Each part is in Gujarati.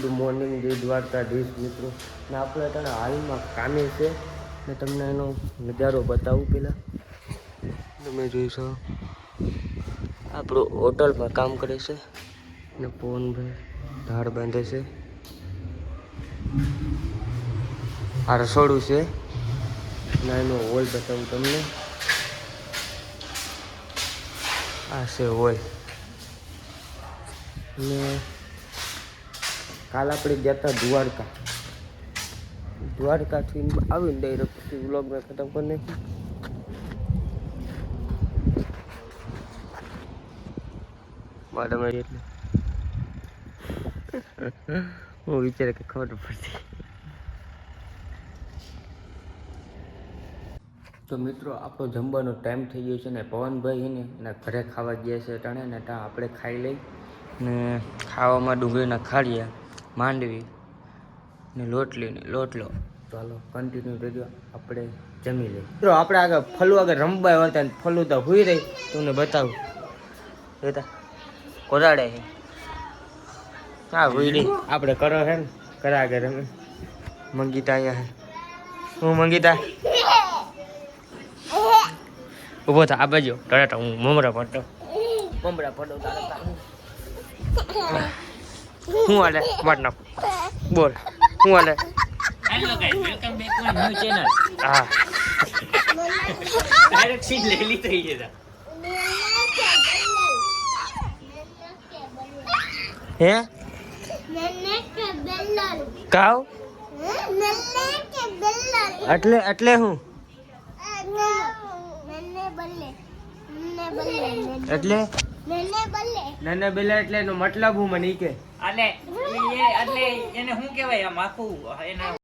ગુડ મોર્નિંગ જય દ્વારકાધીશ મિત્રો ને આપણે અત્યારે હાલમાં કામે છે. ને તમને એનો નજારો બતાવું પહેલાં. તમે જોઈશો આપણું હોટલમાં કામ કરે છે. ને પવનભાઈ ધાડ બાંધે છે. આ રસોડું છે. ને એનો હોલ બતાવું તમને. આ છે હોલ. ને કાલ આપણે ગયા હતા દ્વારકા. દ્વારકાથી આવીને ડાયરેક્ટ પછી વ્લોગને ખતમ કરી નાખી. મેડમ એટલે? હું વિચારે કે ખબર પડતી તો મિત્રો, આપણો જમવાનો ટાઈમ થઈ ગયો છે ને પવનભાઈ ને એના ઘરે ખાવા ગયા છે ટાણે ને ત્યાં આપણે ખાઈ લઈ ને ખાવામાં ડુંગળીના ખાડિયા માંડવી ને લોટલી ને લોટલો. ચાલો કન્ટિન્યુ રહેજો આપણે જમી લઈએ. મિત્રો આપણે આગળ ફલું આગળ રમવા વળતા ને ફલું તો હુઈ રહી. તમને બતાવું. જોતા? કોરાડે છે. હા હુઈ રહી. આપણે કરો છે ને, કરા આગળ રમે. મંગીતા અહીંયા છે. હું, મંગીતા? ઊભો થા, આ બાજુ. ટડાટા હું મમરા પડતો. મમરા પડો તારે હું હાલે? માર નાખ. બોલ. હું હાલે? Hello guys welcome back to new channel હા. ડાયરેક્ટ સીન લઈ લીધી છે. હે? કાવ? એટલે એટલે હું? એટલે? નને બેલા. એટલે એનો મતલબ હું મને કે. એટલે એટલે એને શું કહેવાય આમ આખું એના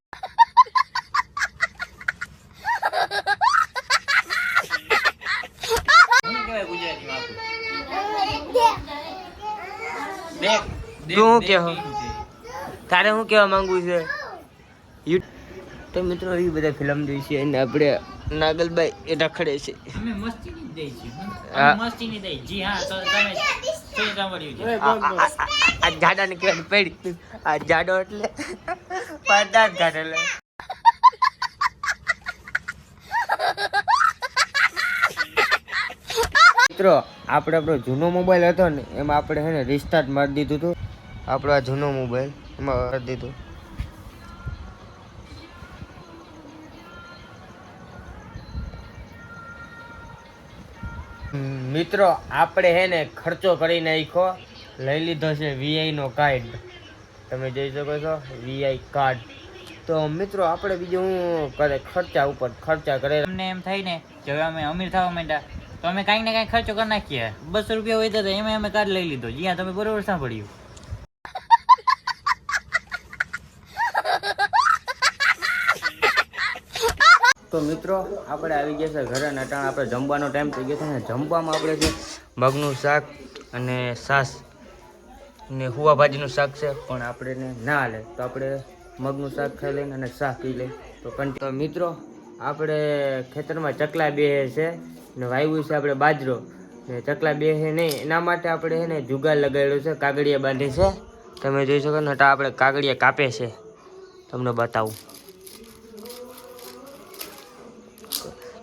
તું કહો. તારે હું કેવા માંગુ છે? તો મિત્રો એ બધા ફિલ્મ જોઈ છે અને આપણે નાગલભાઈ એ રખડે છે. અમે હા. જી હા. તો તમે શું સાંભળ્યું આ- આ- આ- આ જાડા ને કહેવાની પડી? આ જાડો એટલે પડદા જ એટલે મિત્રો આપણે આપણો જૂનો મોબાઈલ હતો ને એમાં આપણે છે ને રિસ્ટાર્ટ મારી દીધું હતું. આપણો આ જૂનો મોબાઈલ એમાં કરી દીધું. મિત્રો, આપણે હે ને ખર્ચો કરી નાખ્યો. લઈ લીધો છે વીઆઈ નો કાર્ડ તમે જોઈ શકો છો વીઆઈ કાર્ડ તો મિત્રો, આપણે બીજું શું કરે, ખર્ચા ઉપર ખર્ચા કરે. તમને એમ થાય ને કે હવે અમે અમીર થવા માંડ્યા, તો અમે કાંઈક ને કાંઈક ખર્ચો કરી નાખીએ. બસો રૂપિયા હોય તો એમાં અમે કાર્ડ લઈ લીધો. જ્યાં તમે બરોબર સાંભળ્યું. તો મિત્રો, આપણે આવી ગયા છે ઘરે નટાણ આપણે જમવાનો ટાઈમ થઈ ગયો છે ને જમવામાં આપણે છે મગનું શાક અને સાસ ને હુવા ભાજીનું શાક છે, પણ આપણે ના હાલે. તો આપણે મગનું શાક ખાઈ લઈને અને શાક પી લઈ તો કન્ટ તો મિત્રો, આપણે ખેતરમાં ચકલા બે છે ને વાવ્યું છે આપણે બાજરો. ને ચકલા બે છે નહીં, એના માટે આપણે છે ને જુગાર લગાડ્યો છે કાગડિયા બાંધે છે. તમે જોઈ શકો ને આપણે કાગડિયા કાપે છે. તમને બતાવું.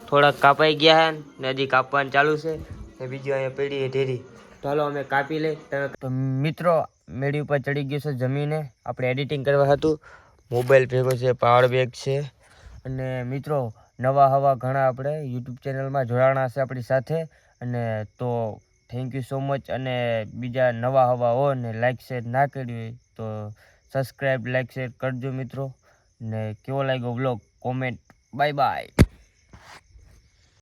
થોડાક કાપાઈ ગયા છે ને હજી કાપવાનું ચાલુ છે. ને બીજું અહીંયા છે ઢેરી. ચાલો અમે કાપી લઈ. તો મિત્રો, મેળી ઉપર ચડી ગયું છે જમીને. આપણે એડિટિંગ કરવા હતું. મોબાઈલ ભેગો છે પાવર બેગ છે. અને મિત્રો, નવા હવા ઘણા આપણે યુટ્યુબ ચેનલમાં જોડાણા છે આપણી સાથે. અને તો થેન્ક યુ સો મચ અને બીજા નવા હવા હો ને લાઇક શેર ના કર્યું હોય તો સબસ્ક્રાઈબ લાઇક શેર કરજો મિત્રો. ને કેવો લાગ્યો વ્લોગ કોમેન્ટ બાય બાય